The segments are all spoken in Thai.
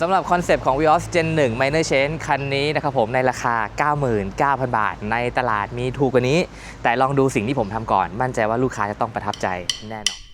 สำหรับคอนเซปต์ของ Vios Gen 1 Minor Change คันนี้นะครับผมในราคา 99,000 บาท ในตลาดมีถูกกว่านี้ แต่ลองดูสิ่งที่ผมทำก่อน มั่นใจว่าลูกค้าจะต้องประทับใจแน่นอน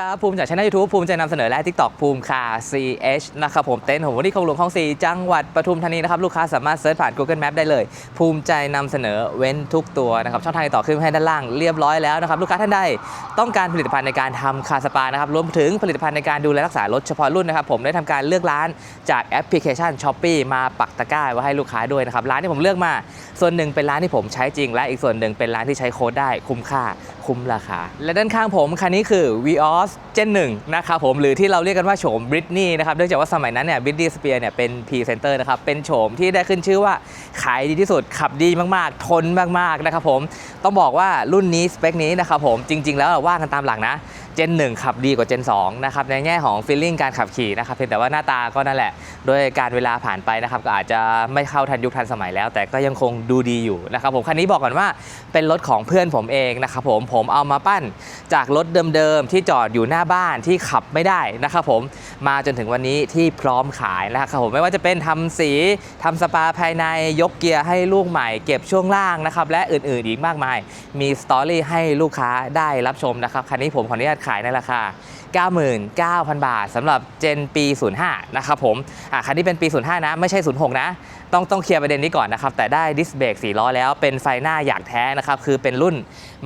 ครับ ภูมิจากช่องยูทูบภูมิใจนำเสนอและ TikTok ภูมิคา CH นะครับผมเต็นท์ผมวันนี้คลองหลวงคลอง4จังหวัดปทุมธานีนะครับลูกค้าสามารถเซิร์ชผ่าน Google Map ได้เลย ภูมิใจนำเสนอเว้นทุกตัวนะครับช่องทางติดต่อขึ้นให้ด้านล่างเรียบร้อยแล้วนะครับลูกค้าท่านใดต้องการผลิตภัณฑ์ในการทำคาสปานะครับรวมถึงผลิตภัณฑ์ในการดูแลรักษารถเฉพาะรุ่นนะครับผมได้ทำการเลือกร้านจากแอปพลิเคชัน s h o p e e มาปักตะกร้าไว้ให้ลูกค้าด้วยนะครับร้านที่ผมเลือกมา ส่วนหนึ่งเป็นร้านที่ผมใช้จริง และอีกส่วนหนึ่งเป็นร้านที่ใช้โค้ดได้คุ้มค่า คุ้มราคา และด้านข้างผมคันนี้คือ Vios Gen 1นะครับผมหรือที่เราเรียกกันว่าโฉม Britney นะครับเนื่องจากว่าสมัยนั้นเนี่ย Britney Spears เนี่ยเป็นพรีเซนเตอร์นะครับเป็นโฉมที่ได้ขึ้นชื่อว่าขายดีที่สุดขับดีมากๆ ทนมากๆนะครับผมต้องบอกว่ารุ่นนี้สเปคนี้นะครับผมจริง ๆ แล้วว่ากันตามหลังนะเจน1ขับดีกว่าเจน2นะครับในแง่ของฟีลลิ่งการขับขี่นะครับเพียงแต่ว่าหน้าตาก็นั่นแหละด้วยการเวลาผ่านไปนะครับก็อาจจะไม่เข้าทันยุคทันสมัยแล้ว แต่ก็ยังคงดูดีอยู่นะครับผมคันนี้บอกก่อนว่าเป็นรถของเพื่อนผมเองนะครับผมผมเอามาปั้นจากรถเดิมๆที่จอดอยู่หน้าบ้านที่ขับไม่ได้นะครับผมมาจนถึงวันนี้ที่พร้อมขายนะครับผมไม่ว่าจะเป็นทำสีทำสปาภายในยกเกียร์ให้ลูกใหม่เก็บช่วงล่างนะครับและอื่นๆอีกมากมาย มีสตอรี่ให้ลูกค้าได้รับชมนะครับคันนี้ผมขออนุญาตขายในราคา 99,000 บาทสำหรับเจนปี 05 นะครับผมอะคันนี้เป็นปี 05 นะ ไม่ใช่ 06 นะ ต้องต้องเคลียร์ประเด็นนี้ก่อนนะครับ แต่ได้ดิสเบรก4ล้อแล้วเป็นไฟหน้าอย่างแท้นะครับ คือเป็นรุ่น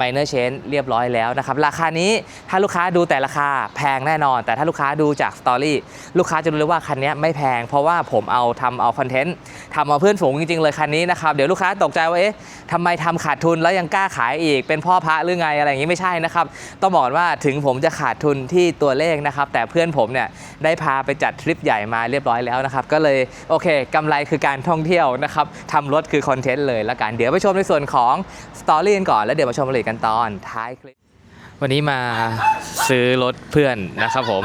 Minor Change เรียบร้อยแล้วนะครับ ราคานี้ถ้าลูกค้าดูแต่ราคาแพงแน่นอน แต่ถ้าลูกค้าดูจากสตอรี่ลูกค้าจะรู้เลยว่าคันนี้ไม่แพง เพราะว่าผมเอาทำเอาคอนเทนต์ทำเอาเพื่อนฝูงจริงๆเลยคันนี้นะครับเดี๋ยวลูกค้าตกใจว่าเอ๊ะทำไมทำขาดทุนแล้วยังกล้าขายอีกเป็นพ่อพระหรือไงอะไรอย่างนี้ไม่ใช่นะครับต้องบอกว่าถึงผมจะขาดทุนที่ตัวเลขนะครับ แต่เพื่อนผมเนี่ยได้พาไปจัดทริปใหญ่มาเรียบร้อยแล้วนะครับ ก็เลยโอเคกำไรคือการท่องเที่ยวนะครับทำรถคือคอนเทนต์เลยละกัน เดี๋ยวไปชมในส่วนของสตอรี่กันก่อน แล้วเดี๋ยวมาชมรายละเอียดกันตอนท้ายคลิป วันนี้มาซื้อรถเพื่อนนะครับผม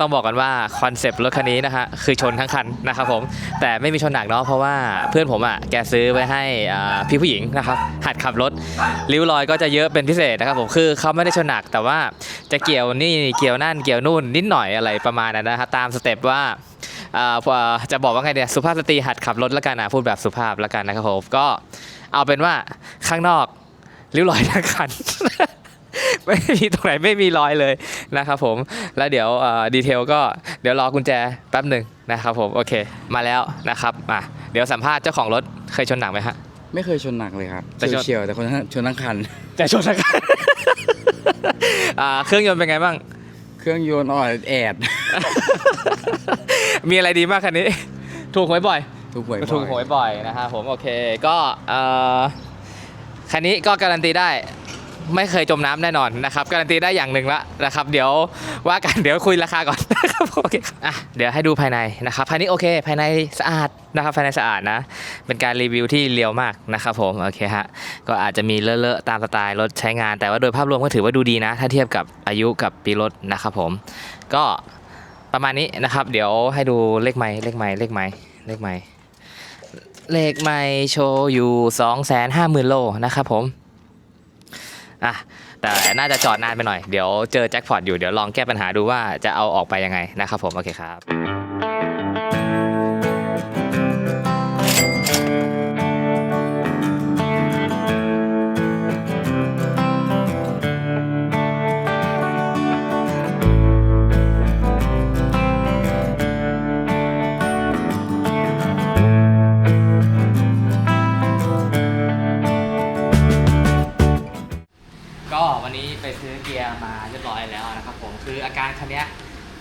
ต้องบอกกันว่าคอนเซปต์รถคันนี้นะฮะคือชนทั้งคันนะครับผมแต่ไม่มีชนหนักเนาะเพราะว่าเพื่อนผมอะแกซื้อไว้ให้พี่ผู้หญิงนะครับหัดขับรถริ้วรอยก็จะเยอะเป็นพิเศษนะครับผมคือเขาไม่ได้ชนหนักแต่ว่าจะเกี่ยวนี่เกี่ยวนั่นเกี่ยวนู่นนิดหน่อยอะไรประมาณนั้นนะครับตามสเต็ปว่าจะบอกว่าไงเนี่ยสุภาพสตรีหัดขับรถแล้วกันนะพูดแบบสุภาพแล้วกันนะครับผมก็เอาเป็นว่าข้างนอกริ้วรอยทั้งคัน ไม่มีตรงไหนไม่มีรอยเลยนะครับผมแล้วเดี๋ยวดีเทลก็เดี๋ยวรอกุญแจแป๊บหนึ่งนะครับผมโอเค มาแล้วนะครับมาเดี๋ยวสัมภาษณ์เจ้าของรถเคยชนหนักไหมฮะไม่เคยชนหนักเลยครับแต่ชนเฉียวๆแต่คนชนทั้งคันแต่ชนหนักอ่าเครื่องยนต์เป็นไงบ้าง เครื่องยนต์อ่อนแอด มีอะไรดีมากคันนี้ ถูกหวยบ่อยทุกหวยถูกหวยบ่อยนะครับผมโอเคก็เอ่อคันนี้ก็การันตีได้ ไม่เคยจมน้ำแน่นอนนะครับการันตีได้อย่างหนึ่งละนะครับ เดี๋ยวว่ากันเดี๋ยวคุยราคาก่อนนะครับโอเคอะเดี๋ยวให้ดูภายในนะครับภายในโอเค ภายในสะอาดนะครับภายในสะอาดนะ เป็นการรีวิวที่เรียวมากนะครับผมโอเคฮะก็อาจจะมีเลอะๆตามสไตล์รถใช้งาน แต่ว่าโดยภาพรวมก็ถือว่าดูดีนะ ถ้าเทียบกับอายุกับปีรถนะครับผม ก็ประมาณนี้นะครับ เดี๋ยวให้ดูเลขไม้เลขไม้เลขไม้เลขไม้เลขไม้โชว์อยู่ 2 5 0 0 0 0 โลนะครับผม อะแต่น่าจะจอดนานไปหน่อย เดี๋ยวเจอแจ็คพอตอยู่เดี๋ยวลองแก้ปัญหาดูว่าจะเอาออกไปยังไงนะครับผมโอเคครับ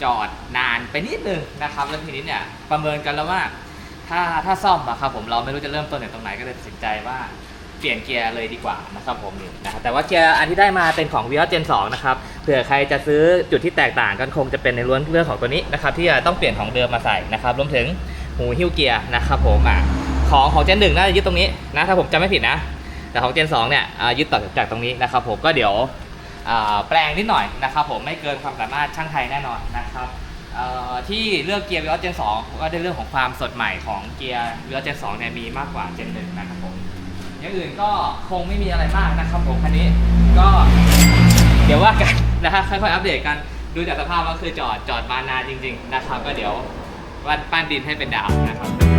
จอดนานไปนิดนึงนะครับแล้วทีนี้เนี่ยประเมินกันแล้วว่า ถ้าถ้าซ่อมอะครับผมเราไม่รู้จะเริ่มต้นจากตรงไหนก็เลยตัดสินใจว่าเปลี่ยนเกียร์เลยดีกว่านะครับผมนี่นะครับแต่ว่าเกียร์อันที่ได้มาเป็นของ v ี o อ Gen 2นะครับเผื่อใครจะซื้อจุดที่แตกต่างกันคงจะเป็นในล้วนเรื่องของตัวนี้นะครับที่จะต้องเปลี่ยนของเดิมมาใส่นะครับรวมถึงหูหิ้วเกียร์นะครับผมอะของของเจนหนึ่งน่าจะยึดตรงนี้นะถ้าผมจำไม่ผิดนะ แต่ของเจนสองเนี่ยยึดต่อจากตรงนี้นะครับผมก็เดี๋ยว แปลงนิดหน่อยนะครับผมไม่เกินความสามารถช่างไทยแน่นอนนะครับที่เลือกเกียร์วิออสเจนสองก็ได้เรื่องของความสดใหม่ของเกียร์วิออสเจนสองเนี่ยมีมากกว่าเจนหนึ่งนะครับผมอย่างอื่นก็คงไม่มีอะไรมากนะครับผมคันนี้ก็เดี๋ยวว่ากันนะฮะค่อยๆอัปเดตกันดูจากสภาพก็คือจอดจอดมานานจริง ๆ นะครับ ก็เดี๋ยววัดปั้นดินให้เป็นดาวนะครับ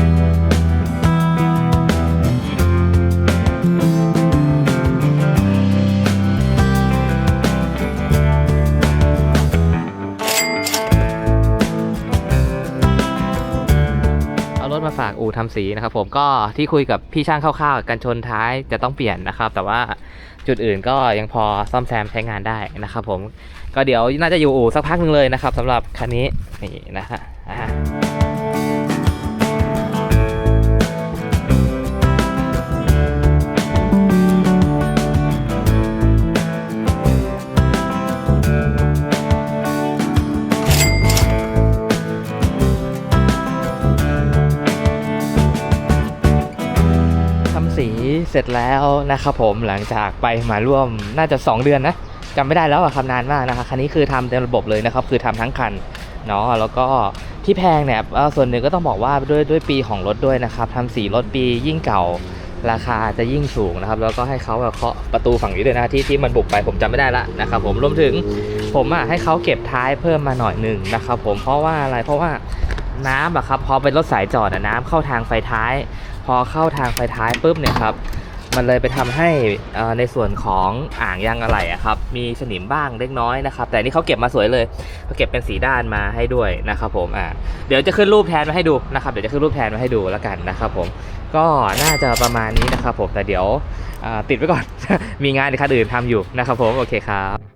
อู่ทำสีนะครับผมก็ที่คุยกับพี่ช่างคร่าวๆกันชนท้ายจะต้องเปลี่ยนนะครับ แต่ว่าจุดอื่นก็ยังพอซ่อมแซมใช้งานได้นะครับผมก็เดี๋ยวน่าจะอยู่อู่สักพักหนึ่งเลยนะครับสำหรับคันนี้นี่นะฮะ สีเสร็จแล้วนะครับผมหลังจากไปมาร่วมน่าจะ 2 เดือนนะจำไม่ได้แล้วอะครับนานมากนะครับคันนี้คือทำเต็มระบบเลยนะครับคือทำทั้งคันเนาะแล้วก็ที่แพงเนี่ยส่วนหนึ่งก็ต้องบอกว่าด้วยด้วยปีของรถด้วยนะครับทำสีรถปียิ่งเก่าราคาจะยิ่งสูงนะครับ แล้วก็ให้เขาเคาะประตูฝั่งนี้ด้วยนะที่ที่มันบุกไปผมจำไม่ได้ละนะครับผมรวมถึงผมอะให้เขาเก็บท้ายเพิ่มมาหน่อยหนึ่งนะครับผมเพราะว่าอะไรเพราะว่าน้ำอะครับพอเป็นรถสายจอดอะน้ำเข้าทางไฟท้าย พอเข้าทางไฟท้ายปุ๊บเนี่ยครับ มันเลยไปทำให้ในส่วนของอ่างยางอะไหล่อะครับ มีสนิมบ้างเล็กน้อยนะครับ แต่นี่เขาเก็บมาสวยเลยเขาเก็บเป็นสีด้านมาให้ด้วยนะครับผมอ่าเดี๋ยวจะขึ้นรูปแทนมาให้ดูนะครับเดี๋ยวจะขึ้นรูปแทนมาให้ดูแล้วกันนะครับผมก็น่าจะประมาณนี้นะครับผมแต่เดี๋ยวติดไว้ก่อน มีงานในคันอื่นทำอยู่นะครับผมโอเคครับ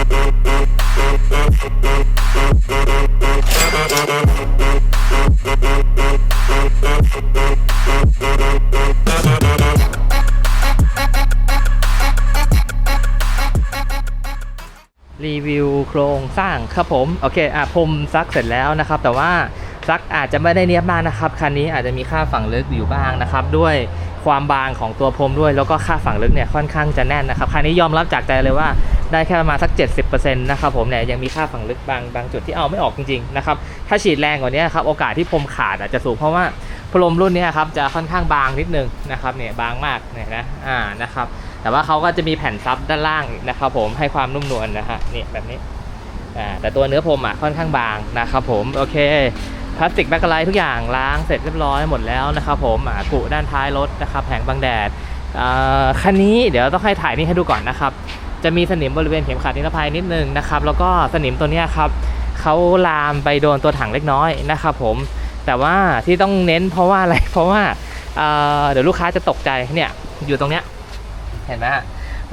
โครงสร้างครับผมโอเคอะผมซักเสร็จแล้วนะครับ แต่ว่าซักอาจจะไม่ได้เนี้ยบมากนะครับคันนี้อาจจะมีค่าฝั่งลึกอยู่บ้างนะครับ ด้วยความบางของตัวพรมด้วย แล้วก็ค่าฝั่งลึกเนี่ยค่อนข้างจะแน่นนะครับคันนี้ยอมรับจากใจเลยว่าได้แค่ประมาณสัก 70%นะครับผมเนี่ยยังมีค่าฝั่งลึกบางบางจุดที่เอาไม่ออกจริงๆนะครับถ้าฉีดแรงกว่านี้ครับโอกาสที่พรมขาดอาจจะสูงเพราะว่าพรมรุ่นนี้ครับจะค่อนข้างบางนิดนึงนะครับเนี่ยบางมากเนี่ยนะอ่านะครับแต่ว่าเขาก็จะมีแผ่นซับด้านล่างนะครับผมให้ความนุ่มนวลนะฮะนี่แบบนี้ แต่ตัวเนื้อพรมอะค่อนข้างบางนะครับผมโอเคพลาสติกแบ็คไลท์ทุกอย่างล้างเสร็จเรียบร้อยหมดแล้วนะครับผมอ่ากุด้านท้ายรถนะครับแผงบังแดดคันนี้เดี๋ยวต้องให้ถ่ายนี่ให้ดูก่อนนะครับจะมีสนิมบริเวณเข็มขัดนิรภัยนิดนึงนะครับแล้วก็สนิมตัวนี้ครับเขาลามไปโดนตัวถังเล็กน้อยนะครับผมแต่ว่าที่ต้องเน้นเพราะว่าอะไรเพราะว่าเเดี๋ยวลูกค้าจะตกใจเนี่ยอยู่ตรงเนี้ยเห็นไหม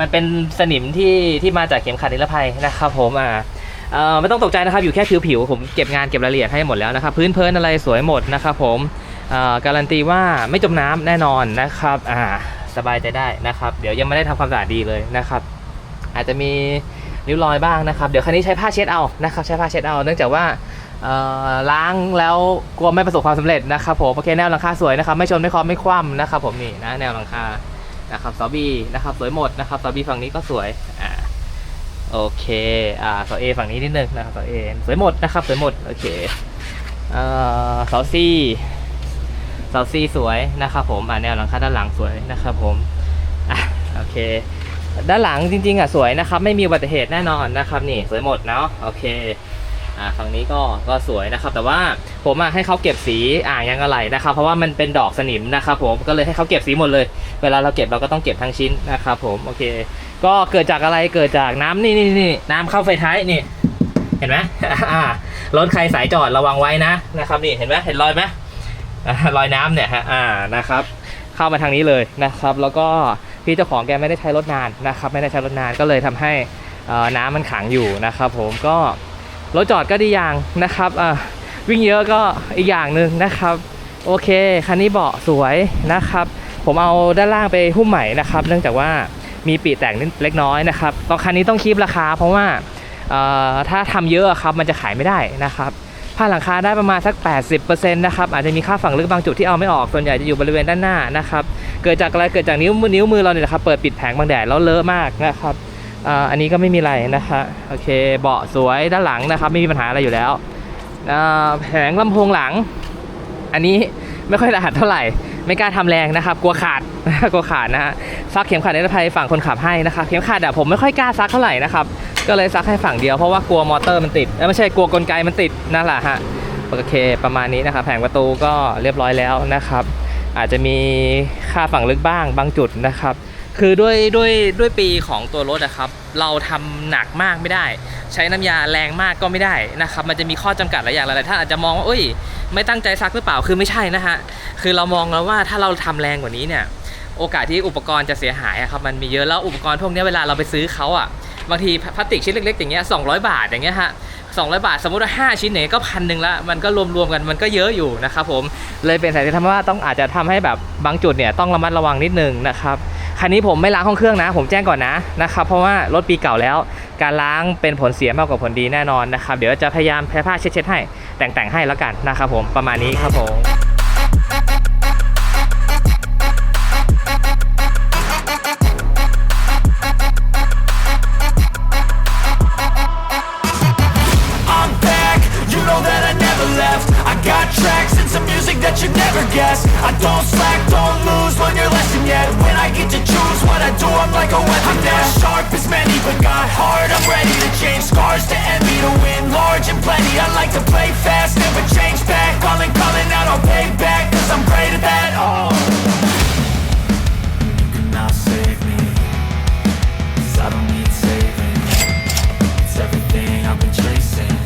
มันเป็นสนิมที่ที่มาจากเข็มขัดนิรภัยนะครับผมอ่า เอ่อไม่ต้องตกใจนะครับอยู่แค่ผิวๆผมเก็บงานเก็บรายละเอียดให้หมดแล้วนะครับพื้นเพลินอะไรสวยหมดนะครับผมเอ่อการันตีว่าไม่จมน้ำแน่นอนนะครับอ่าสบายใจได้นะครับ เดี๋ยวยังไม่ได้ทำความสะอาดดีเลยนะครับ อาจจะมีริ้วรอยบ้างนะครับ เดี๋ยวคันนี้ใช้ผ้าเช็ดเอานะครับ ใช้ผ้าเช็ดเอา เนื่องจากว่าเอ่อล้างแล้วกลัวไม่ประสบความสำเร็จนะครับผมโอเคแนวหลังคาสวยนะครับ ไม่ชนไม่คอไม่คว่ำนะครับผมนี่นะแนวหลังคานะครับซอบีนะครับสวยหมดนะครับซอบีฝั่งนี้ก็สวย โอเค อ่าซอเอฝั่งนี้นิดนึงนะครับซอเอสวยหมดนะครับสวยหมด โอเคเอ่อซอซีซอซีสวยนะครับผมอ่าแนวหลังคาด้านหลังสวยนะครับผมอะโอเค ด้านหลังจริงๆอะสวยนะครับ ไม่มีอุบัติเหตุแน่นอนนะครับนี่สวยหมดเนาะโอเคอ่าฝั่งนี้ก็ก็สวยนะครับ แต่ว่าผมอะให้เขาเก็บสีอ่างยางอะไหล่นะครับ เพราะว่ามันเป็นดอกสนิมนะครับผมก็เลยให้เขาเก็บสีหมดเลย เวลาเราเก็บเราก็ต้องเก็บทั้งชิ้นนะครับผมโอเค ก็เกิดจากอะไรเกิดจากน้ำนี่นี่นี่น้ำเข้าไฟท้ายนี่ เห็นไหมรถใครสายจอดระวังไว้นะนะครับนี่เห็นไหมเห็นรอยไหมรอยน้ำเนี่ยฮะอ่านะครับ เข้ามาทางนี้เลยนะครับ แล้วก็พี่เจ้าของแกไม่ได้ใช้รถนานนะครับ ไม่ได้ใช้รถนานก็เลยทำให้น้ำมันขังอยู่นะครับ ผมก็รถจอดก็ดีอย่างนะครับวิ่งเยอะก็อีกอย่างหนึ่งนะครับ โอเคคันนี้เบาะสวยนะครับ ผมเอาด้านล่างไปหุ้มใหม่นะครับ เนื่องจากว่า มีปีแต่งนิดเล็กน้อยนะครับตอนคันนี้ต้องคีบราคา เพราะว่าถ้าทำเยอะครับมันจะขายไม่ได้นะครับผ้าหลังคาได้ประมาณสัก 80%นะครับอาจจะมีค่าฝั่งลึกบางจุดที่เอาไม่ออกส่วนใหญ่จะอยู่บริเวณด้านหน้านะครับเกิดจากอะไรเกิดจากนิ้วมือนิ้วมือเราเนี่ยนะครับเปิดปิดแผงบางแดดแล้วเลอะมากนะครับอ,อันนี้ก็ไม่มีอะไรนะคะโอเคเบาะสวยด้านหลังนะครับไม่มีปัญหาอะไรอยู่แล้วแผงลำโพงหลัง อันนี้ไม่ค่อยรหัสเท่าไหร่ ไม่กล้าทำแรงนะครับ กลัวขาดกลัวขาดนะฮะซักเข็มขัดนิรภัยฝั่งคนขับให้นะครับเข็มขัดอะผมไม่ค่อยกล้าซักเท่าไหร่นะครับก็เลยซักให้ฝั่งเดียวเพราะว่ากลัวมอเตอร์มันติดไม่ใช่กลัวกลไกมันติดนั่นแหละฮะโอเคประมาณนี้นะครับแผงประตูก็เรียบร้อยแล้วนะครับ อาจจะมีค่าฝั่งลึกบ้างบางจุดนะครับ คือด้วยด้วยด้วยปีของตัวรถนะครับ เราทำหนักมากไม่ได้ ใช้น้ำยาแรงมากก็ไม่ได้นะครับ มันจะมีข้อจำกัดหลายอย่างหลายท่านอาจจะมองว่าเอ้ย ไม่ตั้งใจซักหรือเปล่าคือไม่ใช่นะฮะคือเรามองแล้วว่าถ้าเราทำแรงกว่านี้เนี่ย โอกาสที่อุปกรณ์จะเสียหายอะครับมันมีเยอะแล้วอุปกรณ์พวกนี้เวลาเราไปซื้อเขาอะบางทีพลาสติกชิ้นเล็กๆอย่างเงี้ย200บาทอย่างเงี้ยฮะ200บาท สมมติว่า5ชิ้นเนี่ยก็พันหนึ่งละมันก็รวมๆกันมันก็เยอะอยู่นะครับผมเลยเป็นสาเหตุที่ทำว่าต้องอาจจะทำให้แบบบางจุดเนี่ยต้องระมัดระวังนิดนึงนะครับ คันนี้ผมไม่ล้างห้องเครื่องนะ ผมแจ้งก่อนนะนะครับเพราะว่ารถปีเก่าแล้ว การล้างเป็นผลเสียมากกว่าผลดีแน่นอนนะครับเดี๋ยวจะพยายามแพ้ผ้าเช็ดๆให้แต่งๆให้แล้วกันนะครับผมประมาณนี้ครับผม choose what I do, I'm like a weapon I'm not sharp as many, but got heart I'm ready to change scars to envy To win large and plenty I like to play fast, never change back Calling, calling out, I'll pay back Cause I'm great at that, oh You cannot save me Cause I don't need saving It's everything I've been chasing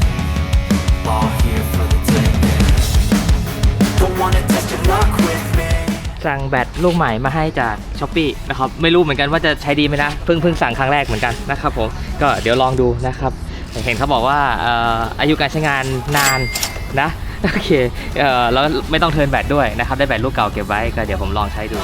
All here for the taking Don't wanna test your luck with me สั่งแบต ลูกใหม่มาให้จากช้อปปีนะครับไม่รู้เหมือนกันว่าจะใช้ดีไหมนะเพิ่งเพิ่งสั่งครั้งแรกเหมือนกันนะครับผมก็เดี๋ยวลองดูนะครับเห็นเขาบอกว่าอายุการใช้งานนานนะโอเคเออแล้วไม่ต้องเทินแบตด้วยนะครับ ได้แบตลูกเก่าเก็บไว้ก็เดี๋ยวผมลองใช้ดู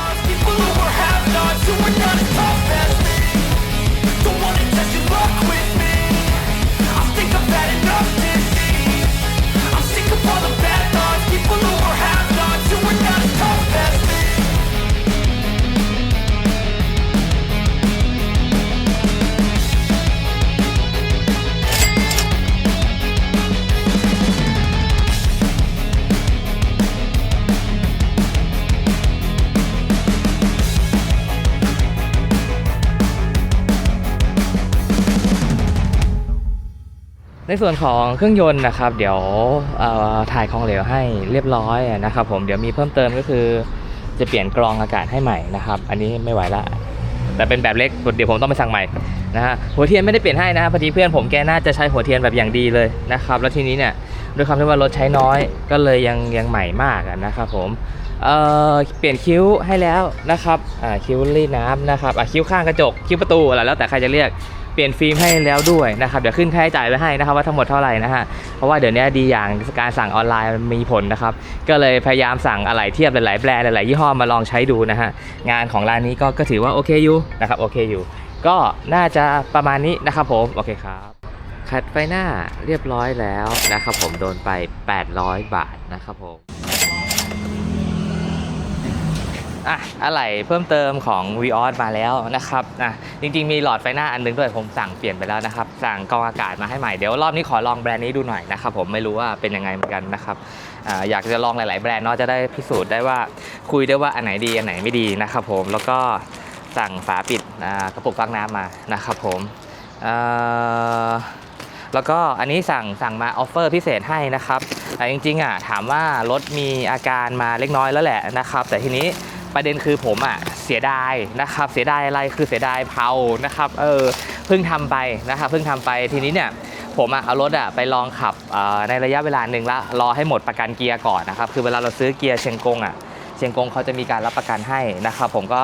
ในส่วนของเครื่องยนต์นะครับ เดี๋ยวถ่ายของเหลวให้เรียบร้อยนะครับ ผมเดี๋ยวมีเพิ่มเติมก็คือ จะเปลี่ยนกรองอากาศให้ใหม่นะครับ อันนี้ไม่ไหวละแต่เป็นแบบเล็กเดี๋ยวผมต้องไปสั่งใหม่นะฮะหัวเทียนไม่ได้เปลี่ยนให้นะพอดีเพื่อนผมแกน่าจะใช้หัวเทียนแบบอย่างดีเลยนะครับ แล้วทีนี้เนี่ยด้วยความที่ว่ารถใช้น้อยก็เลยยังยังใหม่มากนะครับผมเอ่อเปลี่ยนคิ้วให้แล้วนะครับอ่าคิ้วรีดน้ำนะครับอะคิ้วข้างกระจกคิ้วประตูอะไรแล้วแต่ใครจะเรียก ปลี่ยนฟิล์มให้แล้วด้วยนะครับเดี๋ยวขึ้นค่าใช้จ่ายไว้ให้นะครับว่าทั้งหมดเท่าไหร่นะฮะเพราะว่าเดี๋ยวนี้ดีอย่างการสั่งออนไลน์มันมีผลนะครับก็เลยพยายามสั่งอะไหล่เทียบหลายๆแบรนด์หลายๆยี่ห้อมาลองใช้ดูนะฮะงานของร้านนี้ก็ก็ถือว่าโอเคอยู่นะครับโอเคอยู่ ก็น่าจะประมาณนี้นะครับผมโอเคครับขัดไฟหน้าเรียบร้อยแล้วนะครับผมโดนไป 800 บาทนะครับผม อะอะไรเพิ่มเติมของ v ีออสมาแล้วนะครับอะจริงๆมีหลอดไฟหน้าอันหนึงด้วยผมสั่งเปลี่ยนไปแล้วนะครับ สั่งกองอากาศมาให้ใหม่ เดี๋ยวรอบนี้ขอลองแบรนด์นี้ดูหน่อยนะครับผมไม่รู้ว่าเป็นยังไงเหมือนกันนะครับอ่าอยากจะลองหลายๆแบรนด์เนาะจะได้พิสูจน์ได้ว่าคุยได้ว่าอันไหนดีอันไหนไม่ดีนะครับผมแล้วก็สั่งฝาปิดกระปุกฟักน้ำมานะครับผมแล้วก็อันนี้สั่งสั่งมาออฟเฟอร์พิเศษให้นะครับแต่จริงๆอะถามว่ารถมีอาการมาเล็กน้อยแล้วแหละนะครับ แต่ทีนี้ ประเด็นคือผมอะเสียดายนะครับ เสียดายอะไรคือเสียดายเพานะครับเออเพิ่งทำไปนะครับเพิ่งทำไปทีนี้เนี่ยผมอะเอารถอะไปลองขับในระยะเวลาหนึ่งละรอให้หมดประกันเกียร์ก่อนนะครับคือเวลาเราซื้อเกียร์เชียงกงอะเชียงกงเขาจะมีการรับประกันให้นะครับผมก็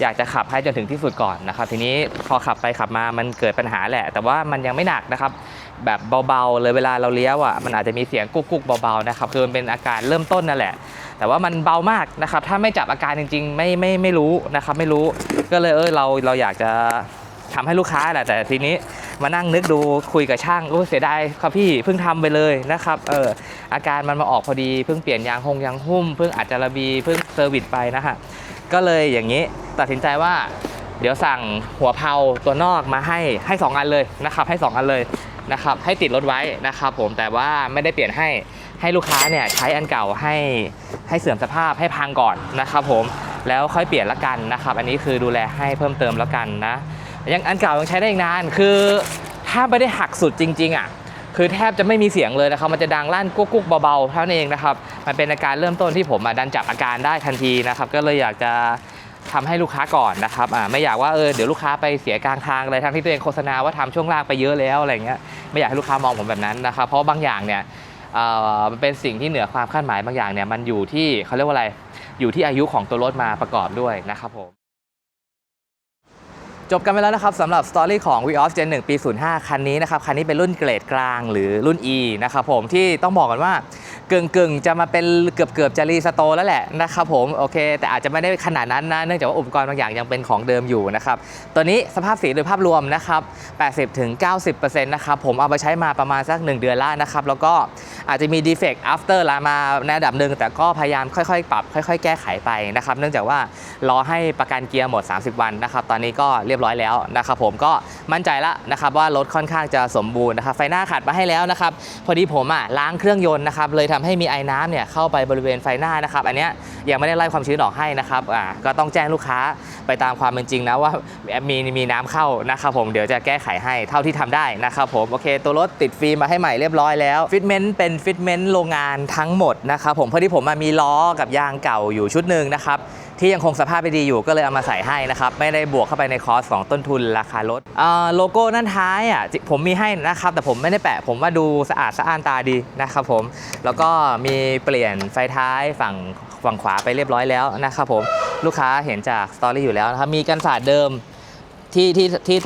อยากจะขับให้จนถึงที่สุดก่อนนะครับ ทีนี้พอขับไปขับมามันเกิดปัญหาแหละ แต่ว่ามันยังไม่หนักนะครับแบบเบาๆเลยเวลาเราเลี้ยวอะมันอาจจะมีเสียงกุ๊กกุ๊กเบาๆนะครับคือมันเป็นอาการเริ่มต้นนั่นแหละ แต่ว่ามันเบามากนะครับถ้าไม่จับอาการจริงๆ ไม่ไม่ไม่รู้นะครับไม่รู้ก็เลยเออเราเราอยากจะทำให้ลูกค้าแหละแต่ทีนี้มานั่งนึกดูคุยกับช่างโอ้เสียดายครับพี่เพิ่งทำไปเลยนะครับเอออาการมันมาออกพอดีเพิ่งเปลี่ยนยางหงยางหุ้มเพิ่งอาจจะระบีเพิ่งเซอร์วิสไปนะฮะก็เลยอย่างนี้ตัดสินใจว่าเดี๋ยวสั่งหัวเพาตัวนอกมาให้ให้สองอันเลยนะครับให้สองอันเลยนะครับให้ติดรถไว้นะครับผมแต่ว่าไม่ได้เปลี่ยนให้ ให้ลูกค้าเนี่ยใช้อันเก่าให้ให้เสื่อมสภาพให้พังก่อนนะครับผมแล้วค่อยเปลี่ยนละกันนะครับ อันนี้คือดูแลให้เพิ่มเติมแล้วกันนะยังอันเก่ายังใช้ได้อีกนาน คือถ้าไม่ได้หักสุดจริง ๆอะคือแทบจะไม่มีเสียงเลยนะครับ มันจะดังลั่นกุ๊กกุ๊กเบาๆเท่านั้นเองนะครับ มันเป็นอาการเริ่มต้นที่ผมดันจับอาการได้ทันทีนะครับ ก็เลยอยากจะทำให้ลูกค้าก่อนนะครับอ่าไม่อยากว่าเออเดี๋ยวลูกค้าไปเสียกลางทางเลยทั้งที่ตัวเองโฆษณาว่าทำช่วงล่างไปเยอะแล้วอะไรเงี้ยไม่อยากให้ลูกค้ามองผมแบบนั้นนะครับ เพราะบางอย่างเนี่ย มันเป็นสิ่งที่เหนือความคาดหมายบางอย่างเนี่ยมันอยู่ที่เขาเรียกว่าอะไรอยู่ที่อายุของตัวรถมาประกอบด้วยนะครับผมจบกันไปแล้วนะครับสำหรับสตอรี่ของ v ีออฟ Gen 1ปี 05 คันนี้นะครับ คันนี้เป็นรุ่นเกรดกลางหรือรุ่น E นะครับผมที่ต้องบอกกันว่า กึ่งกึ่งจะมาเป็นเกือบเกือบจะรีสโตแล้วแหละนะครับผมโอเค แต่อาจจะไม่ได้ขนาดนั้นนะเนื่องจากว่าอุปกรณ์บางอย่างยังเป็นของเดิมอยู่นะครับตัวนี้สภาพสีโดยภาพรวมนะครับ80-90%นะครับผมเอาไปใช้มาประมาณสัก 1 เดือนแล้วนะครับแล้วก็อาจจะมีดีเฟกต์ after ลามาในระดับหนึ่งแต่ก็พยายามค่อยๆ ปรับ ค่อย ๆ แก้ไขไปนะครับเนื่องจากว่ารอให้ประกันเกียร์หมด 30 วันนะครับตอนนี้ก็เรียบร้อยแล้วนะครับผมก็มั่นใจแล้วนะครับว่ารถค่อนข้างจะสมบูรณ์นะครับไฟหน้าขัดมาให้แล้วนะครับพอดีผมอะล้างเครื่องยนต์นะครับเลยทำให้มีไอ้น้ำเนี่ยเข้าไปบริเวณไฟหน้านะครับ อันนี้ยังไม่ได้ไล่ความชื้นออกให้นะครับอ่าก็ต้องแจ้งลูกค้าไปตามความเป็นจริงนะว่ามีมีน้ำเข้านะครับผมเดี๋ยวจะแก้ไขให้เท่าที่ทำได้นะครับผมโอเค ตัวรถติดฟิล์มมาให้ใหม่เรียบร้อยแล้วฟิตเมนต์เป็นฟิตเมนต์โรงงานทั้งหมดนะครับผมพอดีผมมามีล้อกับยางเก่าอยู่ชุดหนึ่งนะครับ ที่ยังคงสภาพไปดีอยู่ก็เลยเอามาใส่ให้นะครับ ไม่ได้บวกเข้าไปในคอสของต้นทุนราคารถโลโก้นั่นท้ายอะผมมีให้นะครับ แต่ผมไม่ได้แปะผมว่าดูสะอาดสะอ้านตาดีนะครับผม แล้วก็มีเปลี่ยนไฟท้ายฝั่งฝั่งขวาไปเรียบร้อยแล้วนะครับผมลูกค้าเห็นจากสตอรี่อยู่แล้วนะครับมีกันศาสตร์เดิม ที่ที่ที่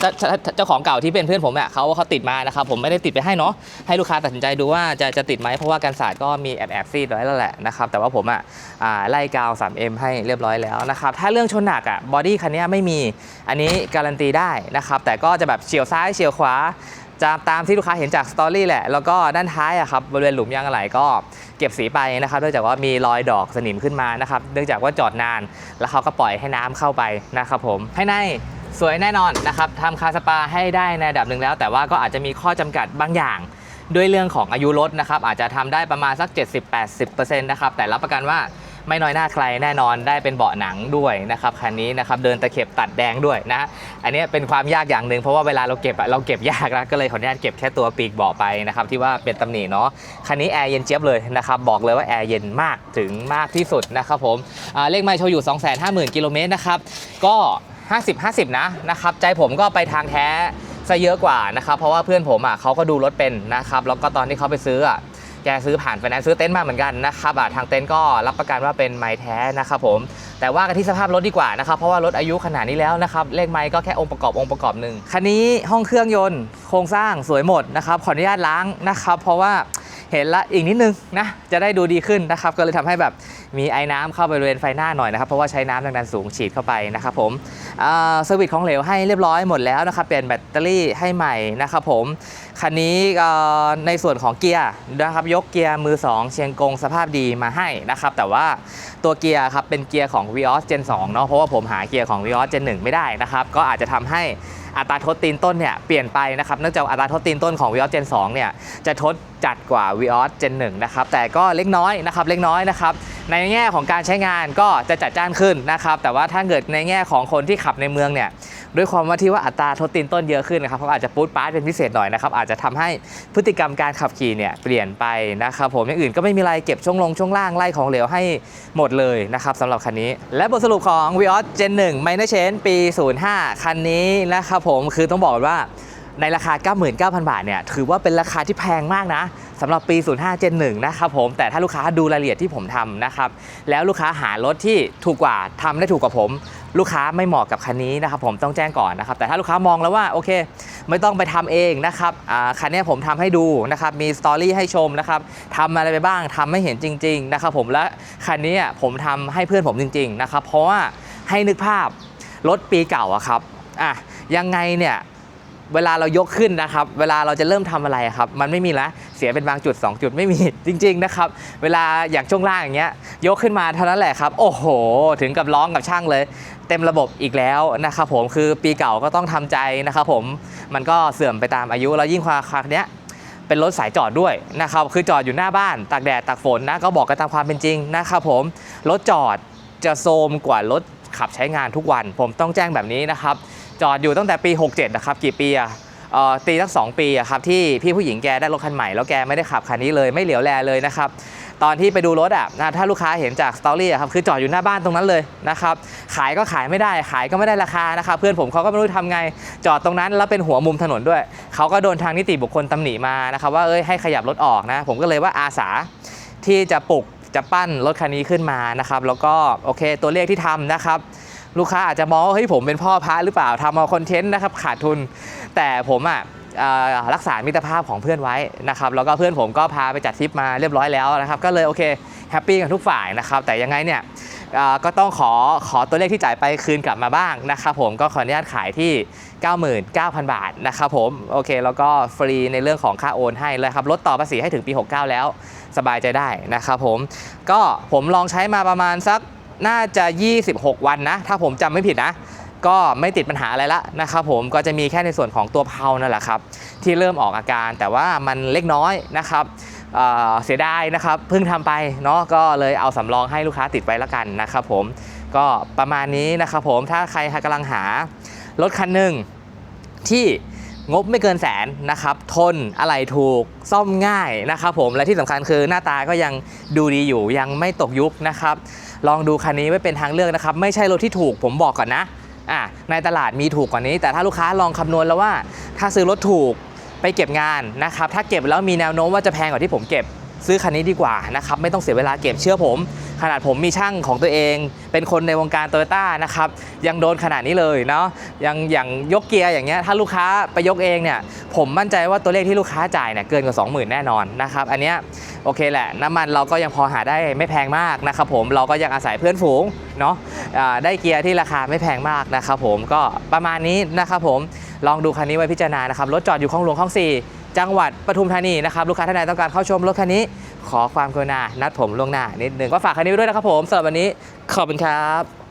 เจ้าของเก่าที่เป็นเพื่อนผมเนี่ยเขาเขาติดมานะครับผมไม่ได้ติดไปให้เนาะให้ลูกค้าตัดสินใจดูว่าจะจะติดไหมเพราะว่าการศาสตร์ก็มีแอบแอบซีดไว้แล้วแหละนะครับแต่ว่าผมอะอ่าไล่กาว 3M ให้เรียบร้อยแล้วนะครับถ้าเรื่องชนหนักอะบอดี้คันนี้ไม่มีอันนี้การันตีได้นะครับแต่ก็จะแบบเฉียวซ้ายเฉียวขวาจะตามที่ลูกค้าเห็นจากสตอรี่แหละ แล้วก็ด้านท้ายอะครับบริเวณหลุมยางอะไหล่ก็เก็บสีไปนะครับ เนื่องจากว่ามีรอยดอกสนิมขึ้นมานะครับ เนื่องจากว่าจอดนาน แล้วเขาก็ปล่อยให้น้ำเข้าไปนะครับผมภายใน สวยแน่นอนนะครับทำคาสปาให้ได้ในระดับหนึ่งแล้ว แต่ว่าก็อาจจะมีข้อจำกัดบางอย่าง ด้วยเรื่องของอายุรถนะครับอาจจะทำได้ประมาณสัก 70-80%นะครับแต่รับประกันว่าไม่น้อยหน้าใครแน่นอนได้เป็นเบาะหนังด้วยนะครับคันนี้นะครับเดินตะเข็บตัดแดงด้วยนะอันนี้เป็นความยากอย่างหนึ่งเพราะว่าเวลาเราเก็บเราเก็บยากนะก็เลยขออนุญาตเก็บแค่ตัวปีกเบาะไปนะครับที่ว่าเป็นตำหนิเนาะคันนี้แอร์เย็นเจี๊ยบเลยนะครับบอกเลยว่าแอร์เย็นมากถึงมากที่สุดนะครับผมเลขไมล์โชว์อยู่ 250,000กิโลเมตรนะครับก็ 50-50 นะนะครับใจผมก็ไปทางแท้ซะเยอะกว่านะครับเพราะว่าเพื่อนผมอะเขาก็ดูรถเป็นนะครับแล้วก็ตอนที่เขาไปซื้ออะแกซื้อผ่านไฟแนนซ์ซื้อเต็นท์มาเหมือนกันนะครับอะทางเต็นท์ก็รับประกันว่าเป็นไม้แท้นะครับผมแต่ว่ากันที่สภาพรถดีกว่านะครับเพราะว่ารถอายุขนาดนี้แล้วนะครับเลขไม้ก็แค่องค์ประกอบองค์ประกอบหนึ่งคันนี้ห้องเครื่องยนต์โครงสร้างสวยหมดนะครับขออนุญาตล้างนะครับเพราะว่าเห็นละอีกนิดนึงนะจะได้ดูดีขึ้นนะครับก็เลยทำให้แบบ มีไอ้น้ำเข้าไปบริเวณไฟหน้าหน่อยนะครับ เพราะว่าใช้น้ำแรงดันสูงฉีดเข้าไปนะครับผมเซอร์วิสของเหลวให้เรียบร้อยหมดแล้วนะครับ เปลี่ยนแบตเตอรี่ให้ใหม่นะครับผมคันนี้ในส่วนของเกียร์นะครับยกเกียร์มือ 2 เชียงกงสภาพดีมาให้นะครับ แต่ว่าตัวเกียร์ครับเป็นเกียร์ของ Vios Gen 2เนาะเพราะว่าผมหาเกียร์ของ Vios Gen 1ไม่ได้นะครับก็อาจจะทำให้อัตราทดตีนต้นเนี่ยเปลี่ยนไปนะครับเนื่องจากอัตราทดตีนต้นของ Vios Gen 2เนี่ยจะทดจัดกว่า Vios Gen 1นะครับแต่ก็เล็กน้อยนะครับเล็กน้อยนะครับ ในแง่ของการใช้งานก็จะจัดจ้านขึ้นนะครับแต่ว่าถ้าเกิดในแง่ของคนที่ขับในเมืองเนี่ยด้วยความว่าที่ว่าอัตราโทษตีนต้นเยอะขึ้นนะครับเขาอาจจะปูดปาร์ตเป็นพิเศษหน่อยนะครับอาจจะทำให้พฤติกรรมการขับขี่เนี่ยเปลี่ยนไปนะครับผมอย่างอื่นก็ไม่มีอะไรเก็บช่วงลงช่วงล่างไล่ของเหลวให้หมดเลยนะครับสำหรับคันนี้ และบทสรุปของ v ิออส Gen 1 Minor Change ปี 05 คันนี้นะครับผมคือต้องบอกว่า ในราคา 99,000 บาทเนี่ยถือว่าเป็นราคาที่แพงมากนะสำหรับปี 05 Gen 1นะครับผมแต่ถ้าลูกค้าดูรายละเอียดที่ผมทำนะครับแล้วลูกค้าหารถที่ถูกกว่าทำได้ถูกกว่าผม ลูกค้าไม่เหมาะกับคันนี้นะครับผมต้องแจ้งก่อนนะครับแต่ถ้าลูกค้ามองแล้วว่าโอเค ไม่ต้องไปทำเองนะครับคันนี้ผมทำให้ดูนะครับมีสตอรี่ให้ชมนะครับทำอะไรไปบ้างทำให้เห็นจริงๆนะครับผมและคันนี้ผมทำให้เพื่อนผมจริงๆนะครับเพราะว่าให้นึกภาพรถปีเก่าอะครับอะยังไงเนี่ย เวลาเรายกขึ้นนะครับ เวลาเราจะเริ่มทำอะไรครับ มันไม่มีละเสียเป็นบางจุด 2 จุดไม่มีจริง ๆ นะครับ เวลาอย่างช่วงล่างอย่างเงี้ยยกขึ้นมาเท่านั้นแหละครับ โอ้โห ถึงกับร้องกับช่างเลย เต็มระบบอีกแล้วนะครับผมคือปีเก่าก็ต้องทำใจนะครับผมมันก็เสื่อมไปตามอายุแล้วยิ่งความคักเนี้ยเป็นรถสายจอดด้วยนะครับคือจอดอยู่หน้าบ้านตากแดดตากฝนนะก็บอกกันตามความเป็นจริงนะครับผมรถจอดจะโทมกว่ารถขับใช้งานทุกวัน ผมต้องแจ้งแบบนี้นะครับ จอดอยู่ตั้งแต่ปี 67 นะครับ กี่ปีอะตีตั้ง2ปีอะครับที่พี่ผู้หญิงแกได้รถคันใหม่แล้วแกไม่ได้ขับคันนี้เลยไม่เหลียวแลเลยนะครับตอนที่ไปดูรถอะนะถ้าลูกค้าเห็นจากสตอรี่อะครับคือจอดอยู่หน้าบ้านตรงนั้นเลยนะครับขายก็ขายไม่ได้ขายก็ไม่ได้ราคานะครับเพื่อนผมเขาก็ไม่รู้ทำไงจอดตรงนั้น แล้วเป็นหัวมุมถนนด้วย เขาก็โดนทางนิติบุคคลตำหนิมานะครับว่าเอ้ยให้ขยับรถออกนะ ผมก็เลยว่าอาสาที่จะปลุกจะปั้นรถคันนี้ขึ้นมานะครับแล้วก็โอเคตัวเลขที่ทำนะครับ ลูกค้าอาจจะมองว่าเฮ้ยผมเป็นพ่อพระหรือเปล่าทำเอาคอนเทนต์นะครับขาดทุน แต่ผมอะรักษามิตรภาพของเพื่อนไว้นะครับแล้วก็เพื่อนผมก็พาไปจัดทริปมาเรียบร้อยแล้วนะครับก็เลยโอเคแฮปปี้กันทุกฝ่ายนะครับแต่ยังไงเนี่ยก็ต้องขอขอตัวเลขที่จ่ายไปคืนกลับมาบ้างนะครับผมก็ขออนุญาตขายที่ 99,000 บาทนะครับผมโอเคแล้วก็ฟรีในเรื่องของค่าโอนให้เลยครับลดต่อภาษีให้ถึงปี 69 แล้วสบายใจได้นะครับผมก็ผมลองใช้มาประมาณสัก น่าจะ 26 วันนะ ถ้าผมจำไม่ผิดนะ ก็ไม่ติดปัญหาอะไรละนะครับผมก็จะมีแค่ในส่วนของตัวเพานั่นแหละครับ ที่เริ่มออกอาการแต่ว่ามันเล็กน้อยนะครับเเสียดายนะครับเพิ่งทำไปเนาะก็เลยเอาสำรองให้ลูกค้าติดไว้ละกันนะครับผมก็ประมาณนี้นะครับผมถ้าใครกำลังหารถคันหนึ่งที่งบไม่เกินแสนนะครับ ทนอะไรถูกซ่อมง่ายนะครับผมและที่สำคัญคือหน้าตาก็ยังดูดีอยู่ยังไม่ตกยุคนะครับ ลองดูคันนี้ไว้เป็นทางเลือกนะครับ ไม่ใช่รถที่ถูกผมบอกก่อนนะอะในตลาดมีถูกกว่านี้ แต่ถ้าลูกค้าลองคำนวณแล้วว่า ถ้าซื้อรถถูกไปเก็บงานนะครับ ถ้าเก็บแล้วมีแนวโน้มว่าจะแพงกว่าที่ผมเก็บ ซื้อคันนี้ดีกว่านะครับ ไม่ต้องเสียเวลาเก็บเชื่อผม ขนาดผมมีช่างของตัวเอง เป็นคนในวงการโตโยต้านะครับ ยังโดนขนาดนี้เลยเนาะยังอย่างยกเกียร์อย่างเงี้ยถ้าลูกค้าไปยกเองเนี่ยผมมั่นใจว่าตัวเลขที่ลูกค้าจ่ายเนี่ยเกินกว่า 20,000 แน่นอนนะครับอันเนี้ยโอเคแหละน้ำมันเราก็ยังพอหาได้ไม่แพงมากนะครับผมเราก็ยังอาศัยเพื่อนฝูงเนาะได้เกียร์ที่ราคาไม่แพงมากนะครับผมก็ประมาณนี้นะครับผมลองดูคันนี้ไว้พิจารณานะครับรถจอดอยู่คลองหลวงคลองสี่จังหวัดปทุมธานีนะครับลูกค้าท่านใดต้องการเข้าชมรถคันนี้ ขอความกรุณานัดผมล่วงหน้านิดนึงก็ฝากคันนี้ไว้ด้วยนะครับผมสำหรับวันนี้ขอบคุณครับ